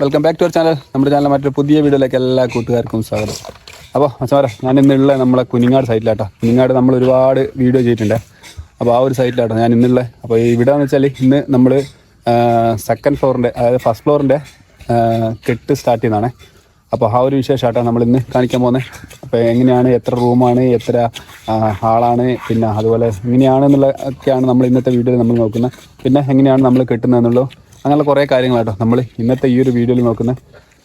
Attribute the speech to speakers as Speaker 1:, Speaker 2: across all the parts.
Speaker 1: Welcome back to our channel നമ്മുടെ channel മറ്റൊരു പുതിയ വീഡിയോയിലേക്ക് എല്ലാ കൂട്ടുകാർക്കും സ്വാഗതം. അപ്പോൾ അച്ഛന്മാരെ ഞാൻ ഇന്നുള്ള നമ്മളെ കുനിങ്ങാട് സൈറ്റിലാട്ടോ. കുനിങ്ങാട് നമ്മൾ ഒരുപാട് വീഡിയോ ചെയ്തിട്ടുണ്ട്. അപ്പോൾ ആ ഒരു സൈറ്റിലാട്ടോ ഞാൻ ഇന്നുള്ള. അപ്പോൾ ഇവിടെ എന്ന് വെച്ചാൽ ഇന്ന് നമ്മൾ സെക്കൻഡ് ഫ്ലോറിന്റെ അതായത് ഫസ്റ്റ് ഫ്ലോറിന്റെ കെട്ട് സ്റ്റാർട്ട് ചെയ്യുന്നതാണ് അപ്പോൾ ആ ഒരു വിശേഷമായിട്ടാണ് നമ്മൾ ഇന്ന് കാണിക്കാൻ പോകുന്നത് അപ്പോൾ എങ്ങനെയാണ് എത്ര റൂമാണ് എത്ര ഹാളാണ് പിന്നെ അതുപോലെ എങ്ങനെയാണ് എന്നുള്ള ഒക്കെയാണ് നമ്മൾ ഇന്നത്തെ വീഡിയോയിൽ നമ്മൾ നോക്കുന്നത് പിന്നെ എങ്ങനെയാണ് നമ്മൾ കെട്ടുന്നത് എന്നുള്ളൂ അങ്ങനെയുള്ള കുറേ കാര്യങ്ങളാട്ടോ നമ്മൾ ഇന്നത്തെ ഈ ഒരു വീഡിയോയിൽ നോക്കുന്നത്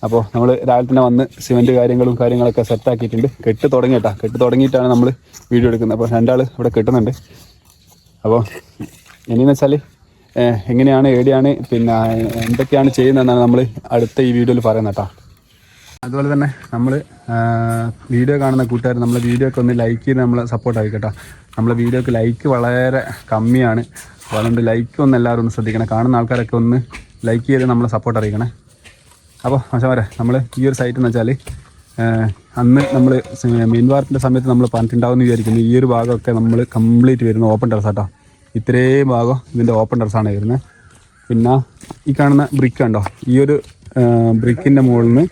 Speaker 1: അപ്പോൾ നമ്മൾ രാവിലെ തന്നെ വന്ന് സിമെന്റ് കാര്യങ്ങളും കാര്യങ്ങളൊക്കെ സെറ്റാക്കിയിട്ടുണ്ട് കെട്ട് തുടങ്ങിയിട്ടാ കെട്ട്. തുടങ്ങിയിട്ടാണ് നമ്മൾ വീഡിയോ എടുക്കുന്നത്. അപ്പോൾ രണ്ടാൾ ഇവിടെ കെട്ടുന്നുണ്ട്. അപ്പോൾ ഇനിയെന്ന് വെച്ചാൽ എങ്ങനെയാണ് എവിടെയാണ് പിന്നെ എന്തൊക്കെയാണ് ചെയ്യുന്നതെന്നാണ് നമ്മൾ അടുത്ത ഈ വീഡിയോയിൽ പറയുന്നത് കേട്ടോ. അതുപോലെ തന്നെ നമ്മൾ വീഡിയോ കാണുന്ന കൂട്ടുകാർ നമ്മളെ വീഡിയോ ഒക്കെ ഒന്ന് ലൈക്ക് ചെയ്ത് നമ്മളെ സപ്പോർട്ട് ആയിക്കോട്ടെ നമ്മളെ വീഡിയോക്ക് ലൈക്ക് വളരെ കമ്മിയാണ്. അതുകൊണ്ട് ലൈക്ക് ഒന്ന് എല്ലാവരും ഒന്ന് ശ്രദ്ധിക്കണം. കാണുന്ന ആൾക്കാരൊക്കെ ഒന്ന് ലൈക്ക് ചെയ്ത് നമ്മളെ സപ്പോർട്ട് അറിയിക്കണേ. അപ്പോൾ മച്ചമാരെ നമ്മൾ ഈ ഒരു സൈറ്റ് എന്ന് വെച്ചാൽ അന്ന് നമ്മൾ മെയിൻ വാർപ്പിന്റെ സമയത്ത് നമ്മൾ പറഞ്ഞിട്ടുണ്ടാവും എന്ന് വിചാരിക്കുന്നു. ഈ ഒരു ഭാഗമൊക്കെ നമ്മൾ കംപ്ലീറ്റ് വരുന്ന ഓപ്പൺ ടെറസ് ആട്ടോ. ഇത്രയും ഭാഗം ഇതിന്റെ ഓപ്പൺ ടെറസാണ് വരുന്നത്. പിന്നെ ഈ കാണുന്ന ബ്രിക്ക് ഉണ്ടോ ഈ ഒരു ബ്രിക്കിന്റെ മുകളിൽ നിന്ന്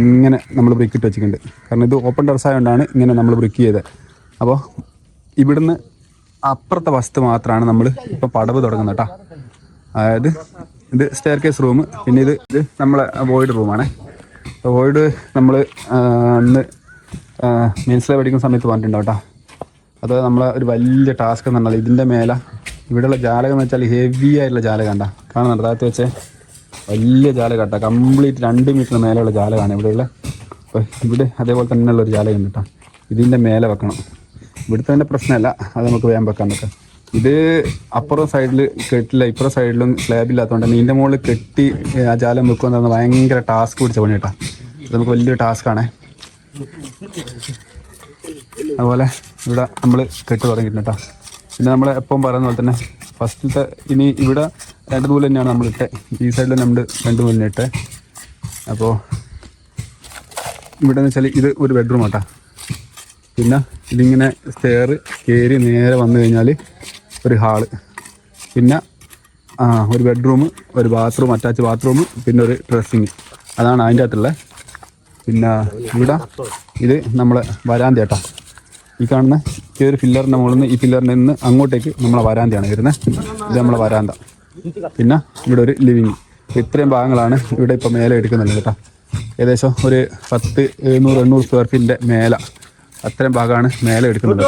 Speaker 1: ഇങ്ങനെ നമ്മൾ ബ്രിക്ക് ഇട്ട് വെച്ചിട്ടുണ്ട്. കാരണം ഇത് ഓപ്പൺ ടെറസ് ആയതുകൊണ്ടാണ് ഇങ്ങനെ നമ്മൾ ബ്രിക്ക് ചെയ്തത്. അപ്പോൾ ഇവിടുന്ന് അപ്പുറത്തെ വസ്തു മാത്രമാണ് നമ്മൾ ഇപ്പം പടവ് തുടങ്ങുന്നത് അതായത് ഇത് സ്റ്റെയർ കേസ് റൂം പിന്നെ ഇത് ഇത് നമ്മളെ വോയിഡ് റൂമാണ് വോയിഡ് നമ്മൾ അന്ന് മീൻസിലെ പഠിക്കുന്ന സമയത്ത് പറഞ്ഞിട്ടുണ്ടാവും കേട്ടോ അത് നമ്മളെ ഒരു വലിയ ടാസ്ക് എന്ന് പറഞ്ഞാൽ ഇതിന്റെ മേലെ ഇവിടെയുള്ള ജാലകം എന്ന് വെച്ചാൽ ഹെവി ആയിട്ടുള്ള ജാലകം കണ്ട കാണുന്നുണ്ട് വെച്ചേ വലിയ ജാലകം കേട്ടോ കംപ്ലീറ്റ് രണ്ട് മീറ്റർ മേലെയുള്ള ജാലകമാണ് ഇവിടെയുള്ള. ഇവിടെ അതേപോലെ തന്നെയുള്ള ഒരു ജാലകം ഉണ്ട് കേട്ടോ ഇതിന്റെ മേലെ വെക്കണം. ഇവിടുത്തെ തന്നെ പ്രശ്നമല്ല. അത് നമുക്ക് വേഗം വെക്കാൻ പറ്റും. ഇത് അപ്പുറം സൈഡിൽ കെട്ടില്ല ഇപ്പുറം സൈഡിലും സ്ലാബ് ഇല്ലാത്തതുകൊണ്ട് ഇതിന്റെ മുകളിൽ കെട്ടി ആ ജാലം പറഞ്ഞാൽ ഭയങ്കര ടാസ്ക് പിടിച്ച പണി കേട്ടോ അത് നമുക്ക് വലിയൊരു ടാസ്ക്കാണേ അതുപോലെ ഇവിടെ നമ്മൾ കെട്ട് തുടങ്ങിയിട്ടുണ്ട്. കേട്ടോ പിന്നെ നമ്മൾ എപ്പം പറയുന്ന പോലെ തന്നെ ഫസ്റ്റത്തെ ഇനി ഇവിടെ രണ്ട് നൂൽ തന്നെയാണ് നമ്മൾ ഇട്ടത് ഈ സൈഡിൽ നമ്മൾ രണ്ട് നൂലിന് അപ്പോൾ ഇവിടെ എന്ന് വെച്ചാൽ ഇത് ഒരു ബെഡ്റൂം ആട്ടാ. പിന്നെ ഇതിങ്ങനെ സ്റ്റെയർ കയറി നേരെ വന്നു കഴിഞ്ഞാൽ ഒരു ഹാൾ. പിന്നെ ഒരു ബെഡ്റൂം ഒരു ബാത്റൂം അറ്റാച്ച് ബാത്റൂം പിന്നെ ഒരു ഡ്രസ്സിങ്. അതാണ് അതിന്റെ അകത്തുള്ളത് പിന്നെ ഇവിടെ ഇത് നമ്മളെ വരാന്തി കേട്ടോ ഈ കാണുന്ന ഈ ഒരു ഫില്ലറിന്റെ മുകളിൽ നിന്ന് ഈ ഫില്ലറിന്റെ നിന്ന് അങ്ങോട്ടേക്ക് നമ്മളെ വരാന്തയാണ് വരുന്നത്. ഇത് നമ്മളെ വരാന്ത. പിന്നെ ഇവിടെ ഒരു ലിവിങ്. ഇത്രയും ഭാഗങ്ങളാണ് ഇവിടെ ഇപ്പോൾ മേലെ എടുക്കുന്നുള്ളത് കേട്ടോ. ഏകദേശം ഒരു പത്ത് എഴുന്നൂറ് എണ്ണൂറ് സ്ക്വയർ ഫീറ്റിന്റെ മേലെ. അത്രയും ഭാഗമാണ് മേലെ എടുക്കുന്നത്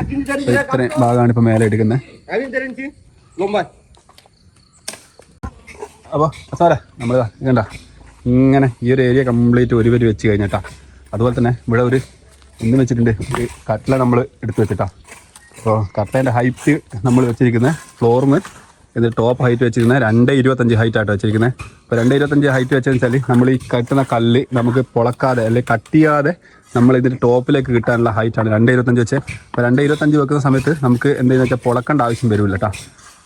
Speaker 1: ഇത്രയും ഭാഗമാണ് ഇപ്പൊ മേലെ എടുക്കുന്നത്. അപ്പോൾ സാറേ നമ്മൾ കണ്ട? ഇങ്ങനെ ഈ ഒരു ഏരിയ കംപ്ലീറ്റ് ഒരു വരി വെച്ച് കഴിഞ്ഞിട്ടാ. അതുപോലെ തന്നെ ഇവിടെ ഒരു എന്ത് വെച്ചിട്ടുണ്ട്. ഒരു കട്ടില നമ്മൾ എടുത്ത് വെച്ചിട്ടാ. അപ്പോൾ കട്ടേന്റെ ഹൈറ്റ് നമ്മൾ വെച്ചിരിക്കുന്ന ഫ്ലോറിന്ന് ഇത് ടോപ്പ് ഹൈറ്റ് വെച്ചിരിക്കുന്നത് രണ്ട് ഇരുപത്തഞ്ച് ഹൈറ്റ് ആയിട്ട് വെച്ചിരിക്കുന്നത് അപ്പോൾ രണ്ട് ഇരുപത്തഞ്ച് ഹൈറ്റ് വെച്ചതെന്ന് വെച്ചാൽ നമ്മൾ ഈ കെട്ടുന്ന കല്ല് നമുക്ക് പൊളക്കാതെ അല്ലെങ്കിൽ കട്ടിയാതെ നമ്മൾ ഇതിന്റെ ടോപ്പിലേക്ക് കിട്ടാനുള്ള ഹൈറ്റാണ് രണ്ട് ഇരുപത്തഞ്ച് വെച്ച്. അപ്പോൾ രണ്ട് ഇരുപത്തഞ്ച് വെക്കുന്ന സമയത്ത് നമുക്ക് എന്തെന്ന് വെച്ചാൽ പൊളക്കേണ്ട ആവശ്യം വരില്ല കേട്ടോ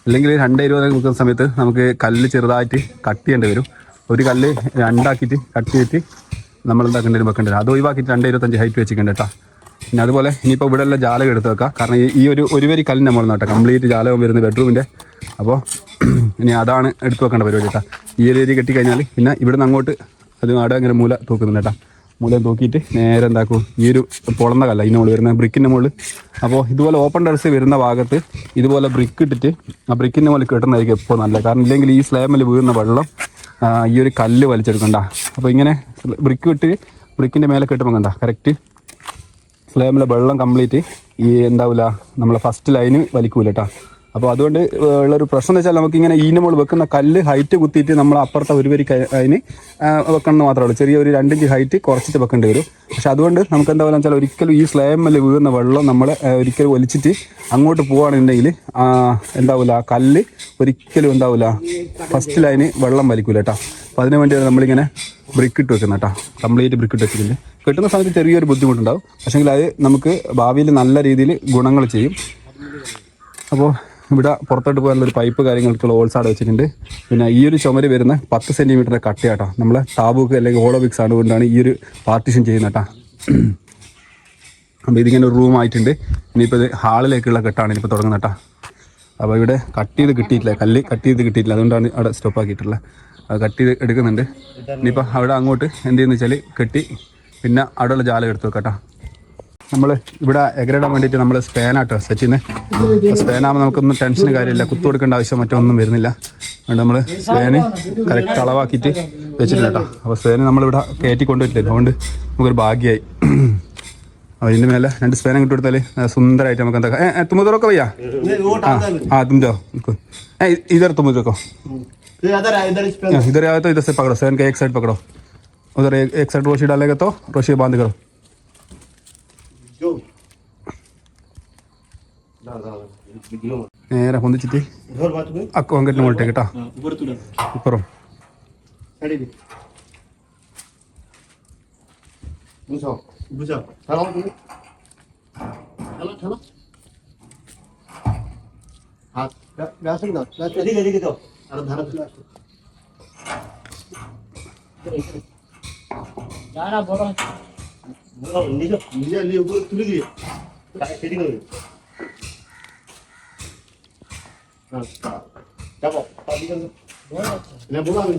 Speaker 1: അല്ലെങ്കിൽ രണ്ട് ഇരുപത് വെക്കുന്ന സമയത്ത് നമുക്ക് കല്ല് ചെറുതായിട്ട് കട്ട് ചെയ്യേണ്ടി വരും. ഒരു കല്ല് രണ്ടാക്കിയിട്ട് കട്ട് ചെയ്തിട്ട് നമ്മൾ എന്താക്കേണ്ടി വെക്കേണ്ടി വരും. അത് ഒഴിവാക്കിയിട്ട് രണ്ട് ഇരുപത്തഞ്ച് ഹൈറ്റ് വെച്ചിട്ടുണ്ട് കേട്ടോ പിന്നെ അതുപോലെ ഇനിയിപ്പോൾ ഇവിടെ ഉള്ള ജാലകം എടുത്ത് വെക്കാം. കാരണം ഈ- ഒരു ഒരു വരി കല്ലിന്റെ മുകളിൽ നിന്നാട്ടെ. കംപ്ലീറ്റ് ജാലകം വരുന്ന ബെഡ്റൂമിന്റെ അപ്പോൾ ഇനി അതാണ് എടുത്ത് വെക്കേണ്ട പരിപാടി കേട്ടോ ഈ ഒരു ഏരിയ കെട്ടിക്കഴിഞ്ഞാൽ പിന്നെ ഇവിടുന്ന് അങ്ങോട്ട് അത് അവിടെ അങ്ങനെ മൂല തൂക്കുന്നുണ്ട് കേട്ടോ മൂലം തൂക്കിയിട്ട് നേരെ എന്താക്കും ഈ ഒരു പൊളന്ന കല്ല ഇതിന് മുകളിൽ വരുന്ന ബ്രിക്കിന്റെ മുകളിൽ അപ്പോൾ ഇതുപോലെ ഓപ്പൺ ടെറസ് വരുന്ന ഭാഗത്ത് ഇതുപോലെ ബ്രിക്ക് ഇട്ടിട്ട് ആ ബ്രിക്കിന്റെ മുകളിൽ കെട്ടുന്നതായിരിക്കും എപ്പോൾ നല്ലത്. കാരണം ഇല്ലെങ്കിൽ ഈ സ്ലാമിൽ വീഴുന്ന വെള്ളം ഈ ഒരു കല്ല് വലിച്ചെടുക്കണ്ട അപ്പോൾ ഇങ്ങനെ ബ്രിക്ക് വിട്ട് ബ്രിക്കിന്റെ മേലെ കെട്ടുമ്പോൾ കണ്ട കറക്റ്റ് സ്ലാമിലെ വെള്ളം കംപ്ലീറ്റ് ഈ എന്താവില്ല നമ്മളെ ഫസ്റ്റ് ലൈന് വലിക്കൂല കേട്ടോ അപ്പോൾ അതുകൊണ്ട് ഉള്ളൊരു പ്രശ്നം എന്ന് വെച്ചാൽ നമുക്ക് ഇങ്ങനെ ഈനമോൾ വെക്കുന്ന കല്ല് ഹൈറ്റ് കുത്തിയിട്ട് നമ്മൾ അപ്പുറത്തെ ഒരു വരി അതിന് വെക്കണമെന്ന് വെക്കണം മാത്രമേ ഉള്ളൂ. ചെറിയ ഒരു രണ്ടിഞ്ച് ഹൈറ്റ് കുറച്ചിട്ട് വെക്കേണ്ടി വരും. പക്ഷെ അതുകൊണ്ട് നമുക്ക് എന്താ പറയുക വെച്ചാൽ ഒരിക്കലും ഈ സ്ലാമിൽ വീഴുന്ന വെള്ളം നമ്മൾ ഒരിക്കലും ഒലിച്ചിട്ട് അങ്ങോട്ട് പോവുകയാണെന്നുണ്ടെങ്കിൽ എന്താവില്ല കല്ല് ഒരിക്കലും എന്താവില്ല ഫസ്റ്റ് ലൈന് വെള്ളം വലിക്കൂല കേട്ടോ അപ്പോൾ അതിനു വേണ്ടിയാണ് നമ്മളിങ്ങനെ ബ്രിക്ക് ഇട്ട് വെക്കുന്നത് കേട്ടോ. കംപ്ലീറ്റ് ബ്രിക്ക് ഇട്ട് വെച്ചിട്ടുണ്ട്. കിട്ടുന്ന സമയത്ത് ചെറിയൊരു ബുദ്ധിമുട്ടുണ്ടാവും. പക്ഷേങ്കിൽ അത് നമുക്ക് ഭാവിയിൽ നല്ല രീതിയിൽ ഗുണങ്ങൾ ചെയ്യും. അപ്പോൾ ഇവിടെ പുറത്തോട്ട് പോകാനുള്ള ഒരു പൈപ്പ് കാര്യങ്ങൾക്കുള്ള ഹോൾസ് അവിടെ വെച്ചിട്ടുണ്ട്. പിന്നെ ഈ ഒരു ചുമര് വരുന്ന പത്ത് സെന്റിമീറ്ററിന്റെ കട്ടയാട്ടോ. നമ്മൾ ടാബുക്ക് അല്ലെങ്കിൽ ഓളോബിക്സ് ആണ് കൊണ്ടാണ് ഈ ഒരു പാർട്ടീഷൻ ചെയ്യുന്നത് കേട്ടോ. അപ്പോൾ ഇതിങ്ങനെ ഒരു റൂം ആയിട്ടുണ്ട് ഇനിയിപ്പോൾ ഇത് ഹാളിലേക്കുള്ള കെട്ടാണ് ഇനിയിപ്പോൾ തുടങ്ങുന്നത് കേട്ടോ. അപ്പോൾ ഇവിടെ കട്ട് ചെയ്ത് കിട്ടിയിട്ടില്ല. കല്ല് കട്ട് ചെയ്ത് കിട്ടിയിട്ടില്ല. അതുകൊണ്ടാണ് അവിടെ സ്റ്റോപ്പ് ആക്കിയിട്ടുള്ളത്. അത് കട്ട് ചെയ്ത് എടുക്കുന്നുണ്ട്. ഇനിയിപ്പോൾ അവിടെ അങ്ങോട്ട് എന്ത് ചെയ്യുന്ന വെച്ചാൽ കെട്ടി പിന്നെ അവിടെയുള്ള ജാലം എടുത്ത് വെക്കട്ടോ. നമ്മൾ ഇവിടെ എഗറിടാൻ വേണ്ടിയിട്ട് നമ്മൾ സ്പാനാട്ടോ സെറ്റ് ചെയ്യുന്നത് സ്പാനാകുമ്പോൾ നമുക്കൊന്നും ടെൻഷന് കാര്യമില്ല. കുത്തു കൊടുക്കേണ്ട ആവശ്യം മറ്റൊന്നും വരുന്നില്ല. അതുകൊണ്ട് നമ്മൾ സ്പാന് കറക്റ്റ് അളവാക്കിയിട്ട് വെച്ചിട്ടില്ല കേട്ടോ. അപ്പോൾ സ്പാന് നമ്മളിവിടെ കയറ്റി കൊണ്ടുവരില്ല അതുകൊണ്ട് നമുക്കൊരു ഭാഗ്യമായി. അപ്പോൾ ഇതിൻ്റെ മേലെ രണ്ട് സ്പാനം കിട്ടി കൊടുത്താൽ സുന്ദരമായിട്ട് നമുക്ക് എന്താ ഏ തുമ്പുറൊക്കെ വയ്യാ ആ हाँ तुम जाओ उनको ए, इधर तुम देखो
Speaker 2: तो इधर आ, इधर इस पे
Speaker 1: इधर आए तो इधर से पकड़ो सैन का एक साइड पकड़ो उधर एक, एक साइड रोशी डालेगा तो रोशी बांध करो
Speaker 2: जो ना ना वीडियो
Speaker 1: നേരെ പൊന്തിച്ചിട്ട്
Speaker 2: घर बात में
Speaker 1: അക്കോ അങ്ങോട്ട് മുകളിലേക്ക് കേട്ടോ
Speaker 2: ऊपर तुला
Speaker 1: ഇപ്പുറം
Speaker 2: साड़ी বুঝা খেলো খেলো খেলো হাত ব্যাসিং দাও এদিকে এদিকে দাও আর ধারা চলে আসো
Speaker 3: যারা বড়
Speaker 2: নিজে নিজে নিয়ে উপরে তুলে দিয়ে সেটিং হবে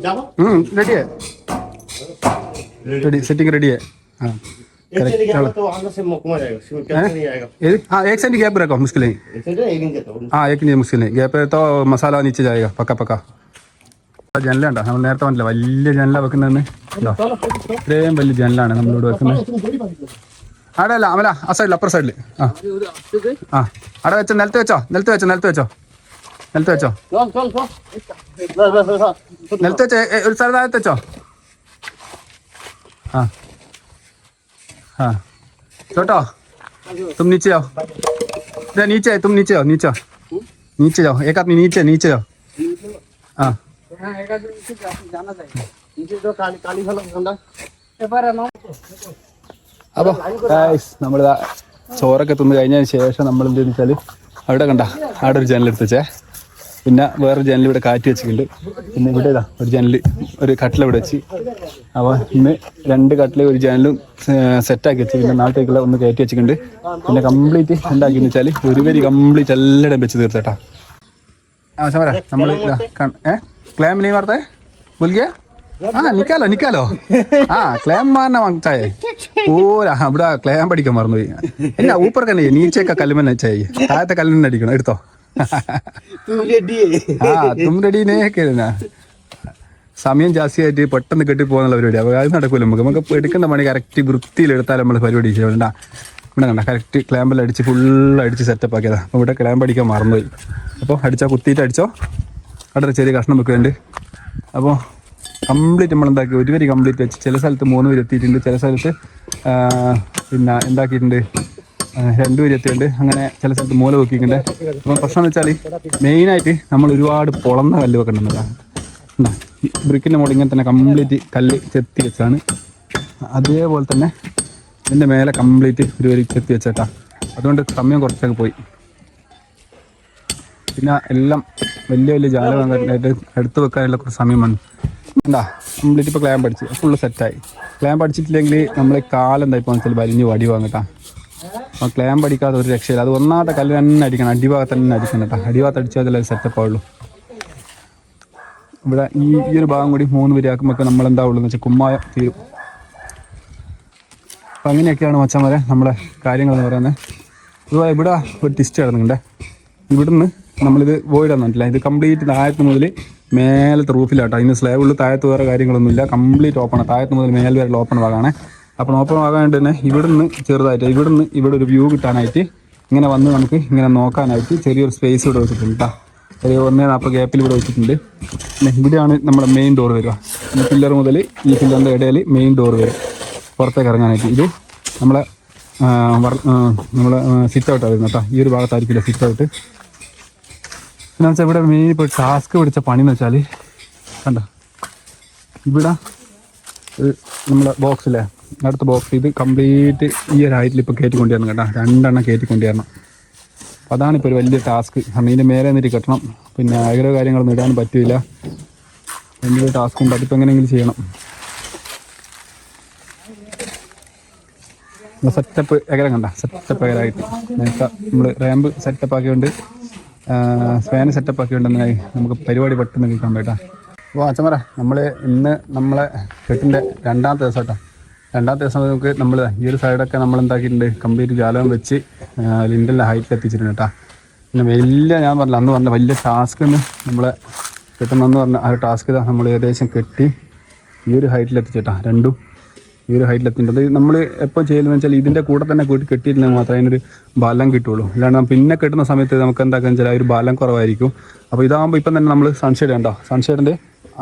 Speaker 2: যাবো রেডি রেডি সেটিং রেডি হ্যাঁ बोला जाओ
Speaker 1: റെഡിയേ റെഡി സെറ്റിംഗ് റെഡിയേ ആ
Speaker 2: एक से निकाला तो अंदर से मुकमा जाएगा उसमें कैसे नहीं आएगा
Speaker 1: ഏത് हाँ एक सेंट गैप रखो मुश्किल नहीं
Speaker 2: एक से एक इंच तो
Speaker 1: हाँ एक नहीं मुश्किल नहीं गैप है तो मसाला नीचे जाएगा पक्का पक्का ജനല ഉണ്ടോ നമ്മൾ നേരത്തെ പറഞ്ഞില്ല വലിയ ജനല വെക്കുന്നതെന്ന് ഇതാ. ഇത്രയും വലിയ ജനലാണ് നമ്മളിവിടെ വെക്കുന്നത് അവിടെ അല്ല അമല ആ സൈഡിൽ അപ്പുറ സൈഡിൽ ആ ആ അവിടെ വെച്ചോ നിലത്ത് വെച്ചോ നിലത്ത് വെച്ചോ നിലത്ത് വെച്ചോ നിലത്ത് വെച്ചോ
Speaker 2: चल चल चल बस बस बस
Speaker 1: നിലത്ത് വെച്ചോ ഏ, ഒരു സ്ഥലത്ത് വെച്ചോ हाँ हाँ। छोटो तुम नीचे आओ। अरे नीचे तुम नीचे आओ नीचे आओ। नीचे जाओ एक आदमी नीचे नीचे जाओ। हाँ। അപ്പോൾ നമ്മളിതാ ചോറൊക്കെ തിന്ന് കഴിഞ്ഞതിന് ശേഷം നമ്മൾ എന്ത് വെച്ചാൽ അവിടെ കണ്ട അവിടെ ഒരു ജനലെടുത്ത് വെച്ചേ. പിന്നെ വേറെ ജനൽ ഇവിടെ കാറ്റ് വെച്ചിട്ടുണ്ട്. പിന്നെ ഇവിടെ ഇതാ ഒരു ജനൽ ഒരു കട്ടിൽ ഇവിടെ വെച്ച്. അപ്പോൾ ഇന്ന് രണ്ട് കട്ടില ഒരു ജനലും സെറ്റാക്കി വെച്ച്. പിന്നെ നാട്ടിലേക്കുള്ള ഒന്ന് കയറ്റി വെച്ചിട്ടുണ്ട്. പിന്നെ കംപ്ലീറ്റ് എന്താക്കിയെന്ന് വെച്ചാൽ ഒരു പേര് കംപ്ലീറ്റ് എല്ലാം വെച്ച് തീർത്തേട്ടാ ആ സമര നമ്മൾ ഏ? ക്ലാം നീ വാർത്തേ? ബുൽഗിയ? ആ നിക്കാലോ നിക്കാലോ. ആ ക്ലാം മാറിന വാങ്ങിച്ചായേ. ഓരാ അവിടെ ക്ലാം പഠിക്കാൻ മറന്നുപോയി. ഇല്ല ഊപ്പർക്കന്നെ നീച്ചയൊക്കെ കല്ലുമെന്നെ ചായ താഴത്തെ കല്ലുമെന്നെ അടിക്കണം. എടുത്തോ. തും റെഡീനേ കേൾക്കുന്ന സമയം ജാസ്തിയായിട്ട് പെട്ടെന്ന് കെട്ടി പോകുന്നുള്ള പരിപാടി. അപ്പോൾ അത് നടക്കൂല നമുക്ക്. നമുക്ക് എടുക്കുന്ന പണി കറക്റ്റ് വൃത്തിയിൽ എടുത്താൽ നമ്മൾ പരിപാടി ചെയ്യണ്ട ഇവിടെ കണ്ട കറക്റ്റ് ക്ലാമ്പിൽ അടിച്ച് ഫുൾ അടിച്ച് സെറ്റപ്പ് ആക്കിയതാ. അപ്പോൾ ഇവിടെ ക്ലാമ്പ് അടിക്കാൻ മറന്നുപോയി. അപ്പോൾ അടിച്ചാൽ കുത്തിയിട്ട് അടിച്ചോ? അവിടെ ചെറിയ കഷ്ണം വെക്കുന്നുണ്ട് അപ്പോൾ കംപ്ലീറ്റ് നമ്മൾ എന്താക്കി? ഒരു വരി കംപ്ലീറ്റ് വെച്ച് ചില സ്ഥലത്ത് മൂന്ന് വരി എത്തിയിട്ടുണ്ട്. ചില സ്ഥലത്ത് പിന്നെ എന്താക്കിയിട്ടുണ്ട്? രണ്ട് വരി എത്തിയിട്ടുണ്ട് അങ്ങനെ ചില സ്ഥലത്ത് മൂല വെക്കിയിട്ടുണ്ട് അപ്പോൾ പ്രശ്നം എന്ന് വെച്ചാൽ മെയിനായിട്ട് നമ്മൾ ഒരുപാട് പൊളന്ന കല്ല് വെക്കണമെന്നതാണ് ബ്രിക്കിന്റെ മുകളിൽ ഇങ്ങനെ തന്നെ കംപ്ലീറ്റ് കല്ല് ചെത്തി വെച്ചാണ്. അതേപോലെ തന്നെ ഇതിന്റെ മേലെ കംപ്ലീറ്റ് ഒരു വരി ചെത്തി വെച്ചേട്ടാ. അതുകൊണ്ട് സമയം കുറച്ചൊക്കെ പോയി. പിന്നെ എല്ലാം വലിയ വലിയ ജാലകായിട്ട് എടുത്തു വെക്കാനുള്ള കുറച്ച് സമയം വന്നു. എന്താ കംപ്ലീറ്റ് ഇപ്പോൾ ക്ലാമ്പ് അടിച്ച് ഫുള്ള് സെറ്റായി ക്ലാമ്പ് അടിച്ചിട്ടില്ലെങ്കിൽ നമ്മൾ കാലം ഇപ്പോൾ വെച്ചാൽ വലിഞ്ഞ് വടി വാങ്ങട്ടാ. ക്ലാമ്പ് അടിക്കാതെ ഒരു രക്ഷയില്ല. അത് ഒന്നാമത്തെ കല്ല് തന്നെ അടിക്കണം. അടിഭാഗത്ത് തന്നെ അടിക്കണം കേട്ടോ. അടിഭാഗത്ത് അടിച്ചാൽ സെറ്റപ്പ് ആവുള്ളൂ. ഇവിടെ ഈ ഈ ഒരു ഭാഗം കൂടി മൂന്ന് വരിയാക്കുമ്പോൾ നമ്മൾ എന്താ ഉള്ളതെന്ന് വെച്ചാൽ കുമ്മായം തീരും. അപ്പം അങ്ങനെയൊക്കെയാണ് മച്ചന്മാരെ നമ്മുടെ കാര്യങ്ങളെന്ന് പറയുന്നത്. അതുപോലെ ഇവിടെ ഒരു ടിസ്റ്റ് കിടന്നുണ്ട് ഇവിടുന്ന് നമ്മളിത് വോയിഡ് എന്നിട്ടില്ല ഇത് കംപ്ലീറ്റ് താഴത്ത് മുതൽ മേലത്തെ റൂഫിലാട്ടോ അതിന് സ്ലാബുള്ള താഴത്ത് വേറെ കാര്യങ്ങളൊന്നുമില്ല. കംപ്ലീറ്റ് ഓപ്പണാണ് താഴത്ത് മുതൽ മേൽ വരെ ഓപ്പൺ ഭാഗമാണ്. അപ്പോൾ ഓപ്പൺ ആകാണ്ട് തന്നെ ഇവിടുന്ന് ചെറുതായിട്ട് ഇവിടുന്ന് ഇവിടെ ഒരു വ്യൂ കിട്ടാനായിട്ട് ഇങ്ങനെ വന്ന് നമുക്ക് ഇങ്ങനെ നോക്കാനായിട്ട് ചെറിയൊരു സ്പേസ് ഇവിടെ വെച്ചിട്ടുണ്ട് കേട്ടോ ഒരു ഒന്നേ നാൽപ്പത് ഗ്യാപ്പിൽ ഇവിടെ വെച്ചിട്ടുണ്ട്. ഇവിടെയാണ് നമ്മുടെ മെയിൻ ഡോർ വരിക. ഈ പില്ലർ മുതൽ ഈ പില്ലറിന്റെ ഇടയിൽ മെയിൻ ഡോർ വരും പുറത്തേക്ക് ഇറങ്ങാനായിട്ട്. ഇത് നമ്മളെ നമ്മളെ സിറ്റ് ഔട്ടാണ് വരുന്നത് കേട്ടോ ഈ ഒരു ഭാഗത്തായിരിക്കില്ല സിറ്റ് ഔട്ട് പിന്നെ വെച്ചാൽ ഇവിടെ മെയിൻ ഇപ്പോൾ ടാസ്ക് പിടിച്ച പണി എന്ന് വെച്ചാൽ കണ്ട? ഇവിടെ നമ്മുടെ ബോക്സില്ലേ അടുത്ത ബോക്സ് ഇത് കംപ്ലീറ്റ് ഈ ഒരു ഹൈറ്റിൽ ഇപ്പോൾ കയറ്റി കൊണ്ടുവരണം കേട്ടോ. രണ്ടെണ്ണം കയറ്റി കൊണ്ടുവരണം. അപ്പോൾ അതാണ് ഇപ്പോൾ ഒരു വലിയ ടാസ്ക് കാരണം ഇതിന്റെ മേലെ നിന്നിട്ട് കെട്ടണം. പിന്നെ ഓരോ കാര്യങ്ങളൊന്നും ഇടാൻ പറ്റില്ല വലിയൊരു ടാസ്ക് ഉണ്ട്. അതിപ്പോൾ എങ്ങനെയെങ്കിലും ചെയ്യണം. സെറ്റപ്പ് എകരം കണ്ട? സെറ്റപ്പ് എകരായിട്ട് നമ്മൾ റാമ്പ് സെറ്റപ്പ് ആക്കിയോണ്ട് ഫാൻ സെറ്റപ്പ് ഒക്കെ ഉണ്ടെന്നായി നമുക്ക് പരിപാടി പെട്ടെന്ന് കേൾക്കാൻ പറ്റാം അപ്പോൾ അച്ഛന്മാര നമ്മൾ ഇന്ന് നമ്മളെ കെട്ടിന്റെ രണ്ടാമത്തെ ദിവസം കേട്ടോ. രണ്ടാമത്തെ ദിവസം നമുക്ക് നമ്മൾ ഈ ഒരു സൈഡൊക്കെ നമ്മൾ എന്താക്കിയിട്ടുണ്ട്? കംപ്ലീറ്റ് ജാലകം വെച്ച് ലിൻഡലിന്റെ ഹൈറ്റ് എത്തിച്ചിട്ടുണ്ട് കേട്ടോ പിന്നെ വലിയ ഞാൻ പറഞ്ഞില്ല അന്ന് പറഞ്ഞ വലിയ ടാസ്ക് നമ്മളെ കിട്ടണമെന്ന് പറഞ്ഞ ആ ഒരു ടാസ്ക് നമ്മൾ ഏകദേശം കെട്ടി ഈ ഒരു ഹൈറ്റിൽ എത്തിച്ചേട്ടാ രണ്ടും ഈ ഒരു ഹൈറ്റിൽ എത്തിയിട്ടുണ്ട്. നമ്മൾ എപ്പോൾ ചെയ്യുന്നത് വെച്ചാൽ ഇതിന്റെ കൂടെ തന്നെ കൂട്ടി കെട്ടിയിട്ടില്ലെങ്കിൽ മാത്രമേ അതിനൊരു ബലം കിട്ടുള്ളൂ. അല്ലാണ്ട് പിന്നെ കെട്ടുന്ന സമയത്ത് നമുക്ക് എന്താക്കാന്ന് വെച്ചാൽ ആ ഒരു ബലം കുറവായിരിക്കും. അപ്പോൾ ഇതാകുമ്പോൾ ഇപ്പം തന്നെ നമ്മൾ സൺഷെയ്ഡ് ഉണ്ടോ സൺഷെയ്ഡിന്റെ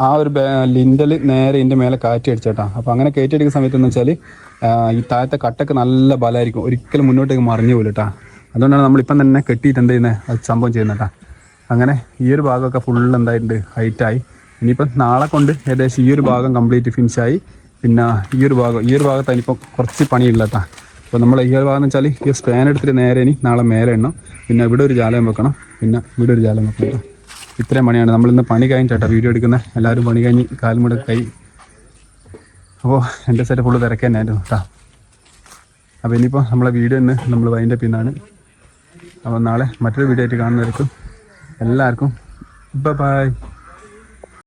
Speaker 1: ആ ഒരു ലിൻഡൽ നേരെ ഇതിന്റെ മേലെ കാറ്റ് അടിച്ചേട്ടാ. അപ്പോൾ അങ്ങനെ കയറ്റി അടിക്കുന്ന സമയത്ത് എന്ന് വെച്ചാൽ ഈ താഴത്തെ കട്ടൊക്കെ നല്ല ബലമായിരിക്കും. ഒരിക്കലും മുന്നോട്ടേക്ക് മറിഞ്ഞു പോലും കേട്ടോ അതുകൊണ്ടാണ് നമ്മളിപ്പം തന്നെ കെട്ടിയിട്ട് എന്ത് ചെയ്യുന്നത് അത് സംഭവം ചെയ്യുന്നത് കേട്ടോ അങ്ങനെ ഈ ഒരു ഭാഗമൊക്കെ ഫുൾ എന്തായിട്ടുണ്ട്? ഹൈറ്റായി ഇനിയിപ്പം നാളെ കൊണ്ട് ഏകദേശം ഈ ഒരു ഭാഗം കംപ്ലീറ്റ് ഫിനിഷായി പിന്നെ ഈ ഒരു ഭാഗം ഈ ഒരു ഭാഗത്ത് ഇനിയിപ്പം കുറച്ച് പണിയില്ല കേട്ടോ അപ്പോൾ നമ്മൾ ഈ ഒരു ഭാഗം എന്ന് വെച്ചാൽ ഈ സ്പാൻ എടുത്തിട്ട് നേരെ ഇനി നാളെ മേലെ എണ്ണം. പിന്നെ ഇവിടെ ഒരു ജാലകം വെക്കണം. പിന്നെ ഇവിടെ ഒരു ജാലകം വെക്കണം. കേട്ടോ ഇത്രയും പണിയാണ്. നമ്മളിന്ന് പണി കഴിഞ്ഞിട്ടാ വീഡിയോ എടുക്കുന്ന. എല്ലാവരും പണി കഴിഞ്ഞ് കാൽമുട കൈ. അപ്പോൾ എന്റെ സെറ്റ് ഫുള്ള് തിരക്ക് തന്നെയായിരുന്നു കേട്ടോ അപ്പോൾ ഇനിയിപ്പോൾ നമ്മളെ വീഡിയോ ഇന്ന് നമ്മൾ വൈന്റെ പിന്നാണ് അപ്പോൾ നാളെ മറ്റൊരു വീഡിയോ ആയിട്ട് കാണുന്നവർക്കും എല്ലാവർക്കും ബൈ